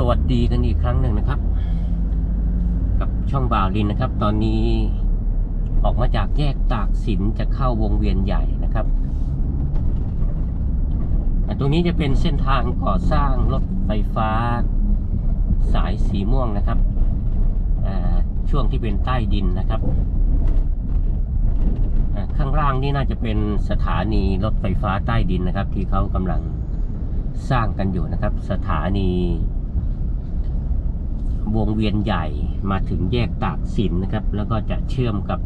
สวัสดีกันอีกครั้งหนึ่งนะครับ กับช่องบ่าวลินนะครับ ตอนนี้ออกมาจากแยกตากสินจะเข้าวงเวียนใหญ่นะครับตรงนี้จะเป็นเส้นทางก่อสร้างรถไฟฟ้าสายสีม่วงนะครับช่วงที่เป็นใต้ดินนะครับ ข้างล่างนี่น่าจะเป็นสถานีรถไฟฟ้าใต้ดินนะครับ ที่เขากำลังสร้างกันอยู่นะครับ สถานี วงเวียนใหญ่มาถึงแยกตากสินนะครับ แล้วก็จะเชื่อมกับ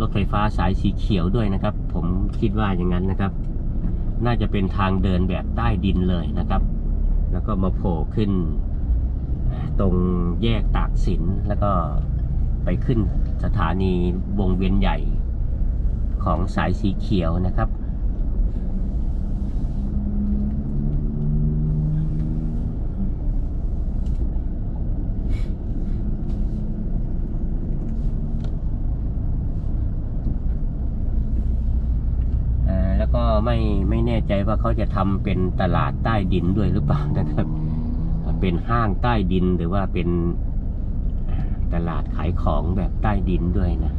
รถไฟฟ้าสายสีเขียวด้วยนะครับ ผมคิดว่าอย่างนั้นนะครับ น่าจะเป็นทางเดินแบบใต้ดินเลยนะครับ แล้วก็มาโผล่ขึ้น ตรงแยกตากสินแล้วก็ไปขึ้นสถานีวงเวียนใหญ่ของสายสีเขียวนะครับ อ่าแล้วก็ ไม่ไม่แน่ใจว่าเขาจะทำเป็นตลาดใต้ดินด้วยหรือเปล่านะครับ เป็นห้างใต้ดินหรือว่าเป็นตลาดขายของแบบใต้ดินด้วยนะ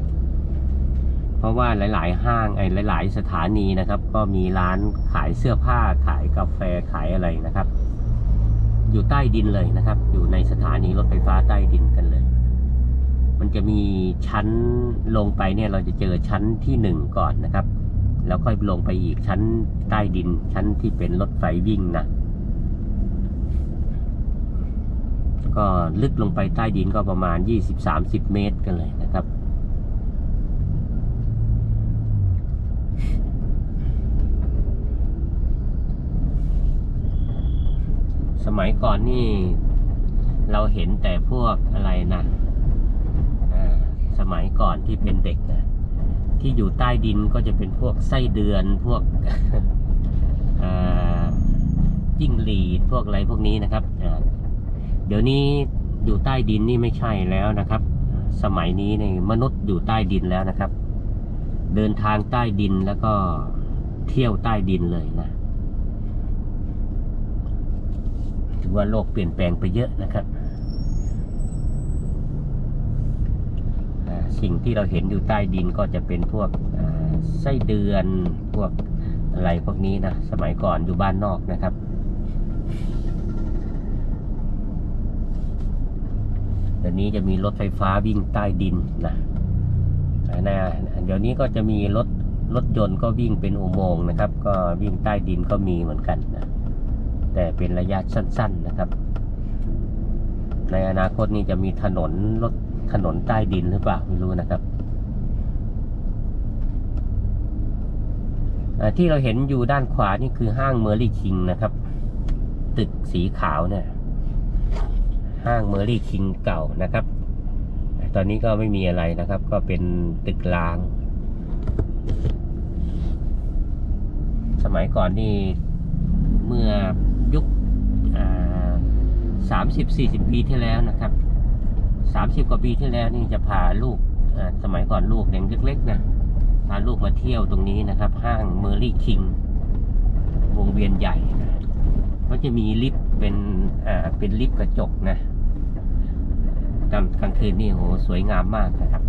เพราะว่าหลาย ๆ ห้างไอ้หลาย ๆ สถานีนะครับ ก็มีร้านขายเสื้อผ้าขายกาแฟขายอะไรนะครับ อยู่ใต้ดินเลยนะครับ อยู่ในสถานีรถไฟฟ้าใต้ดินกันเลย มันจะมีชั้นลงไปเนี่ยเราจะเจอชั้นที่หนึ่งก่อนนะครับ แล้วค่อยลงไปอีกชั้นใต้ดินชั้นที่เป็นรถไฟวิ่งนะก็ลึกลงไปใต้ดินก็ประมาณ 20-30 เมตรกันเลยนะครับ สมัยก่อนนี่เราเห็นแต่พวกอะไรนะสมัยก่อนที่เป็นเด็กนะ ที่อยู่ใต้ดินก็จะเป็นพวกไส้เดือนพวกจิ้งหรีดพวกอะไรพวกนี้นะครับ เดี๋ยวนี้อยู่ใต้ดินนี่ไม่ใช่แล้วนะครับ สมัยนี้เนี่ยมนุษย์อยู่ใต้ดินแล้วนะครับ เดินทางใต้ดินแล้วก็เที่ยวใต้ดินเลยนะถือว่าโลกเปลี่ยนแปลงไปเยอะนะครับ อ่า สิ่งที่เราเห็นอยู่ใต้ดินก็จะเป็นพวกไส้เดือนพวกอะไรพวกนี้นะสมัยก่อนอยู่บ้านนอกนะครับเดี๋ยวนี้จะมีรถไฟฟ้าวิ่งใต้ดินนะนะเดี๋ยวนี้ก็จะมีรถรถยนต์ก็วิ่งเป็นอุโมงค์นะครับ ก็วิ่งใต้ดินก็มีเหมือนกันนะแต่เป็นระยะสั้น ๆนะครับ ในอนาคตนี้จะมีถนนรถ ถนนใต้ดินหรือเปล่าไม่รู้นะครับที่เราเห็นอยู่ด้านขวานี่คือห้างเมอร์ลี่คิงนะครับ ตึกสีขาวเนี่ย ห้างเมอร์ลี่คิงเก่านะครับ ตอนนี้ก็ไม่มีอะไรนะครับ ก็เป็นตึกร้าง สมัยก่อนนี่เมื่อยุคสามสิบสี่สิบปีที่แล้วนะครับ สามสิบกว่าปีที่แล้วนี่จะพาลูกสมัยก่อนลูกเด็กเล็กๆนะพาลูกมาเที่ยวตรงนี้นะครับ ห้างเมอร์ลี่คิงวงเวียนใหญ่นะก็จะมีลิฟต์เป็นอ่าเป็นลิฟต์กระจกนะกลางกลางคืนนี่โหสวยงามมากนะครับ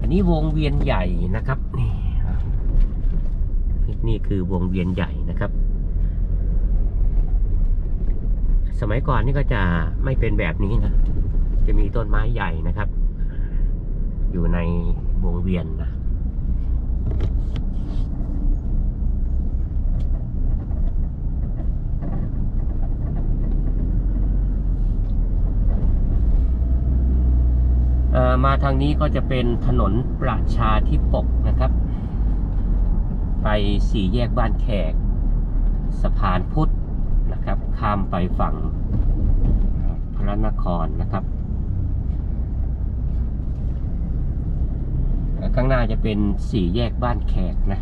อันนี้วงเวียนใหญ่นะครับนี่นี่คือวงเวียนใหญ่นะครับ สมัยก่อนนี่ก็จะไม่เป็นแบบนี้นะ จะมีต้นไม้ใหญ่นะครับ อยู่ในวงเวียนนะมาทางนี้ก็จะเป็นถนนประชาธิปกนะครับ ไปสี่แยกบ้านแขก สะพานพุทธ นะครับ ข้ามไปฝั่งพระนครนะครับข้างหน้าจะเป็นสี่แยกบ้านแขกนะ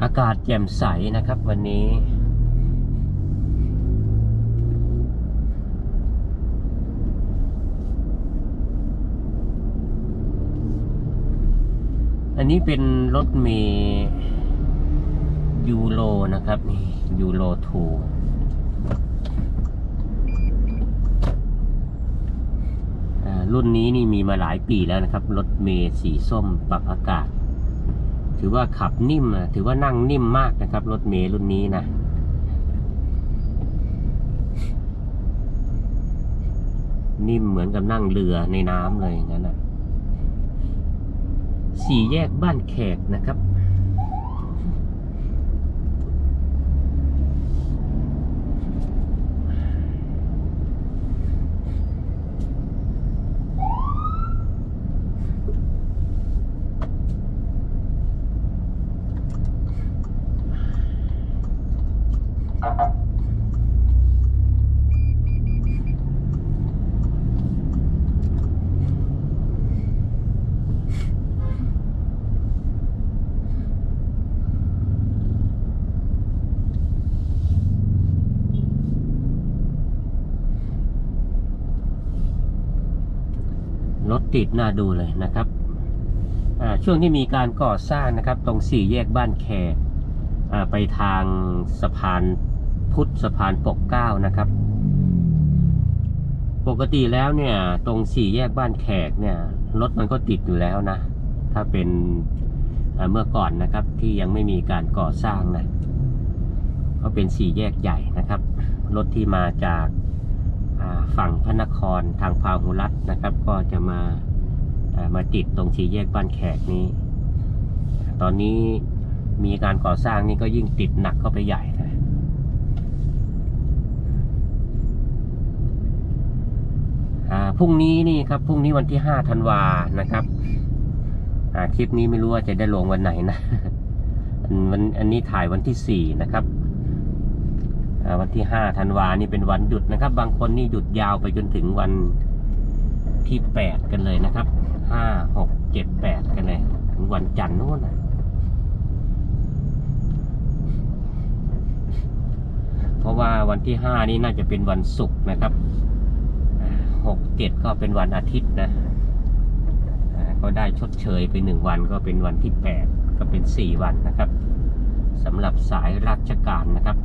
อากาศแจ่มใสนะครับวันนี้ อันนี้เป็นรถเมย์ยูโรนะครับนี่ยูโรทูรุ่นนี้นี่มีมาหลายปีแล้วนะครับ รถเมย์สีส้มปรับอากาศ ถือว่าขับนิ่มอะถือว่านั่งนิ่มมากนะครับ รถเมล์รุ่นนี้นะนิ่มเหมือนกับนั่งเรือในน้ำเลยอย่างนั้นอะสี่แยกบ้านแขกนะครับ ติดน่าดูเลยนะครับช่วงที่มีการก่อสร้างนะครับ ตรงสี่แยกบ้านแขกไปทางสะพานพุทธสะพานปกเก้านะครับ ปกติแล้วเนี่ยตรงสี่แยกบ้านแขกเนี่ยรถมันก็ติดอยู่แล้วนะ ถ้าเป็นเมื่อก่อนนะครับที่ยังไม่มีการก่อสร้างนะก็เป็นสี่แยกใหญ่นะครับ รถที่มาจาก ฝั่งพระนครทางพาหุรัตนะครับ ก็จะมาามาติดตรงสี่แยกบ้านแขกนี้ ตอนนี้มีการก่อสร้างนี่ก็ยิ่งติดหนักเข้าไปใหญ่นะอ่าพรุ่งนี้นี่ครับพรุ่งนี้วันที่ห้าธันวานะครับอ่าคลิปนี้ไม่รู้ว่าจะได้ลงวันไหนนะอันวันอันนี้ถ่ายวันที่สี่นะครับ วันที่ห้าธันวานี่เป็นวันหยุดนะครับ บางคนนี่หยุดยาวไปจนถึงวันที่แปดกันเลยนะครับห้าหกเจ็ดแปดกันเลยถึงวันจันทร์นู้นนะเพราะว่าวันที่ห้านี่น่าจะเป็นวันศุกร์นะครับหกเจ็ดก็เป็นวันอาทิตย์นะก็ได้ชดเชยไปหนึ่งวันก็เป็นวันที่แปดก็เป็นสี่วันนะครับสำหรับสายราชการนะครับ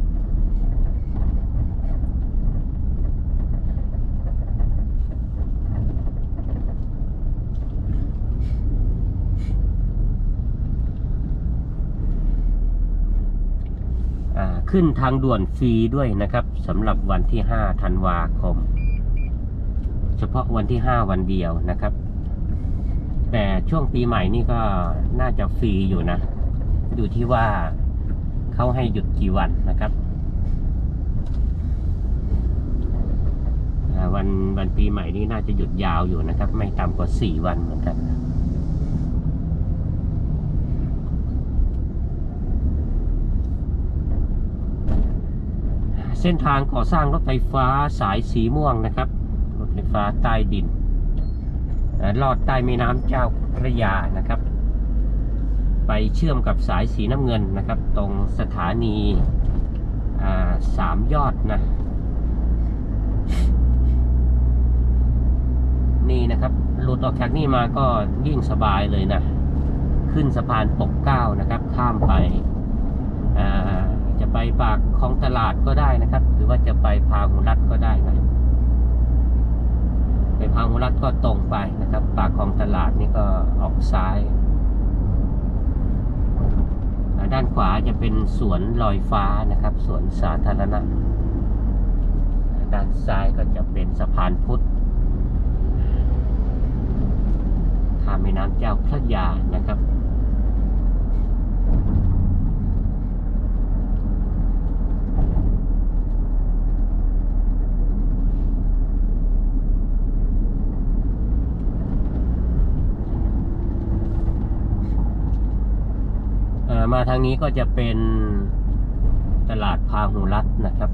ขึ้นทางด่วนฟรีด้วยนะครับสำหรับวันที่ 5 ธันวาคม เฉพาะวันที่ 5 วันเดียวนะครับ แต่ช่วงปีใหม่นี่ก็น่าจะฟรีอยู่นะ อยู่ที่ว่าเขาให้หยุดกี่วันนะครับวันวันปีใหม่นี่น่าจะหยุดยาวอยู่นะครับ ไม่ต่ำกว่า 4 วันเหมือนกัน เส้นทางก่อสร้างรถไฟฟ้าสายสีม่วงนะครับ รถไฟฟ้าใต้ดินลอดใต้แม่น้ำเจ้าพระยานะครับ ไปเชื่อมกับสายสีน้ำเงินนะครับ ตรงสถานีาสามยอดนะ นี่นะครับหลุดออกจากนี่มาก็ยิ่งสบายเลยนะ ขึ้นสะพานปกเก้านะครับ ข้ามไปอ่า ปากคลองตลาดก็ได้นะครับ หรือว่าจะไปพาหุรัตก็ได้นะไปพาหุรัตก็ตรงไปนะครับ ปากคลองตลาดนี่ก็ออกซ้าย ด้านขวาจะเป็นสวนลอยฟ้านะครับ สวนสาธารณะ ด้านซ้ายก็จะเป็นสะพานพุทธข้ามแม่น้ำเจ้าพระยานะครับ มาทางนี้ก็จะเป็นตลาดพาหุรัตนะครับ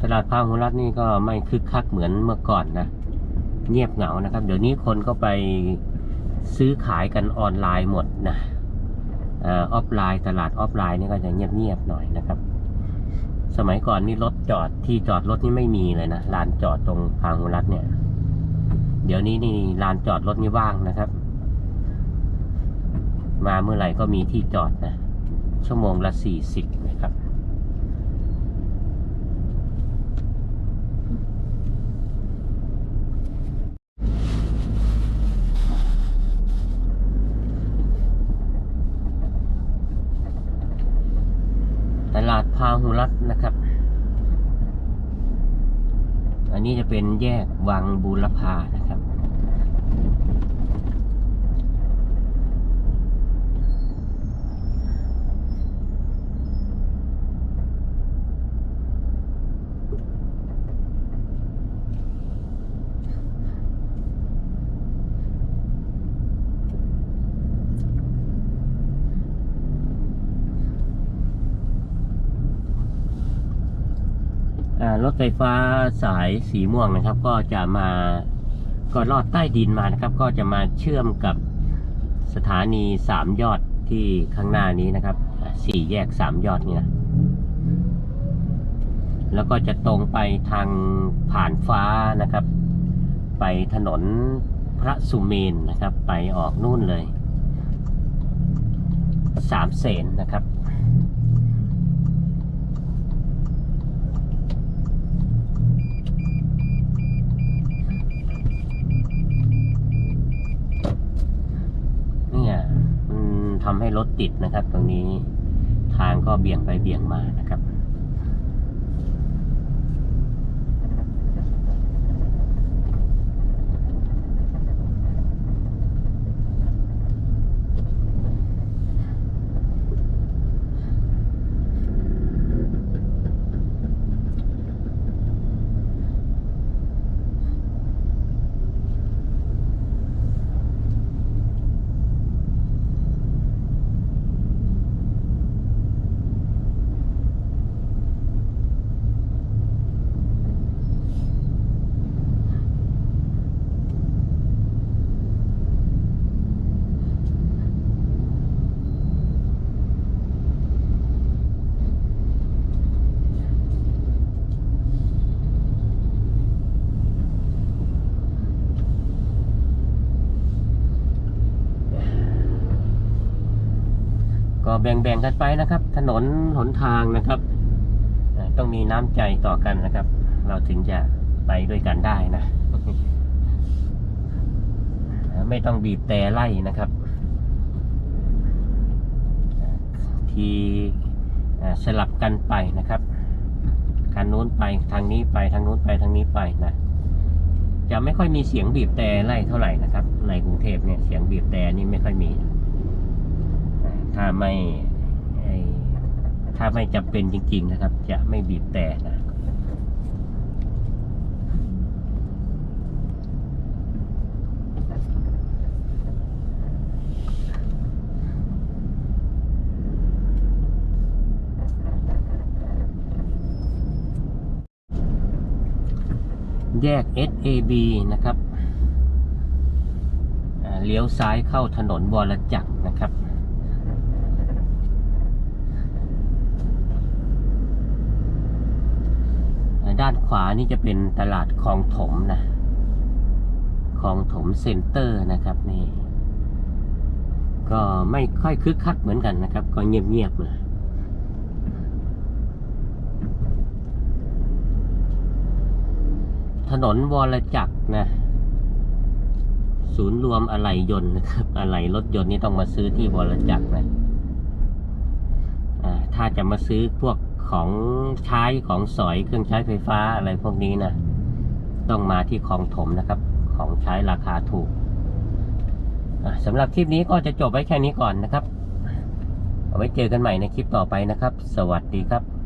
ถลาดพาหุรัตนี่ก็ไม่คึกคักเหมือนเมื่อก่อนนะ เงียบเหงานะครับ เดี๋ยวนี้คนก็ไปซื้อขายกันออนไลน์หมดนะออฟไลน์ตลาดออฟไลน์นี่ก็จะเงียบๆหน่อยนะครับ สมัยก่อนนี่รถ จอดที่จอดรถนี่ไม่มีเลยนะลานจอดตรงพาหุรัตเนี่ย เดี๋ยวนี้นี่ลานจอดรถนี่ว่างนะครับ มาเมื่อไหร่ก็มีที่จอดนะ ชั่วโมงละสี่สิบนะครับ ตลาดพาหุรัตน์นะครับ อันนี้จะเป็นแยกวังบูรพานะครับ อ่า รถไฟฟ้าสายสีม่วงนะครับ ก็จะมาก็ลอดใต้ดินมานะครับ ก็จะมาเชื่อมกับสถานีสามยอดที่ข้างหน้านี้นะครับสี่แยกสามยอดนี่นะแล้วก็จะตรงไปทางผ่านฟ้านะครับ ไปถนนพระสุเมนนะครับ ไปออกนู่นเลยสามเสนนะครับ เนี่ยมัน ทำให้รถติดนะครับ ตรงนี้ทางก็เบี่ยงไปเบี่ยงมานะครับ ก็ แบ่งๆกันไปนะครับ ถนนหนทางนะครับต้องมีน้ำใจต่อกันนะครับ เราถึงจะไปด้วยกันได้นะ ไม่ต้องบีบแต่ไล่นะครับที่สลับกันไปนะครับคันนู้นไปทางนี้ไปทางนู้นไปทางนี้ไปนะจะไม่ค่อยมีเสียงบีบแต่ไล่เท่าไหร่นะครับ ในกรุงเทพเนี่ยเสียงบีบแต่นี่ไม่ค่อยมี ถ้าไม่ถ้าไม่จำเป็นจริง ๆ นะครับ จะไม่บีบแต่นะแยก SAB นะครับ เลี้ยวซ้ายเข้าถนนวรจักรนะครับ ด้านขวานี่จะเป็นตลาดคลองถมนะคลองถมเซ็นเตอร์นะครับนี่ ก็ไม่ค่อยคึกคักเหมือนกันนะครับ ก็เงียบๆเลยถนนวรจักรนะ ศูนย์รวมอะไหล่ยนต์นะครับอะไหล่รถยนต์นี่ต้องมาซื้อที่วรจักรนะอ่าถ้าจะมาซื้อพวก ของใช้ของสอยเครื่องใช้ไฟฟ้าอะไรพวกนี้นะต้องมาที่คลองถมนะครับ ของใช้ราคาถูกสำหรับคลิปนี้ก็จะจบไว้แค่นี้ก่อนนะครับ เอาไว้เจอกันใหม่ในคลิปต่อไปนะครับ สวัสดีครับ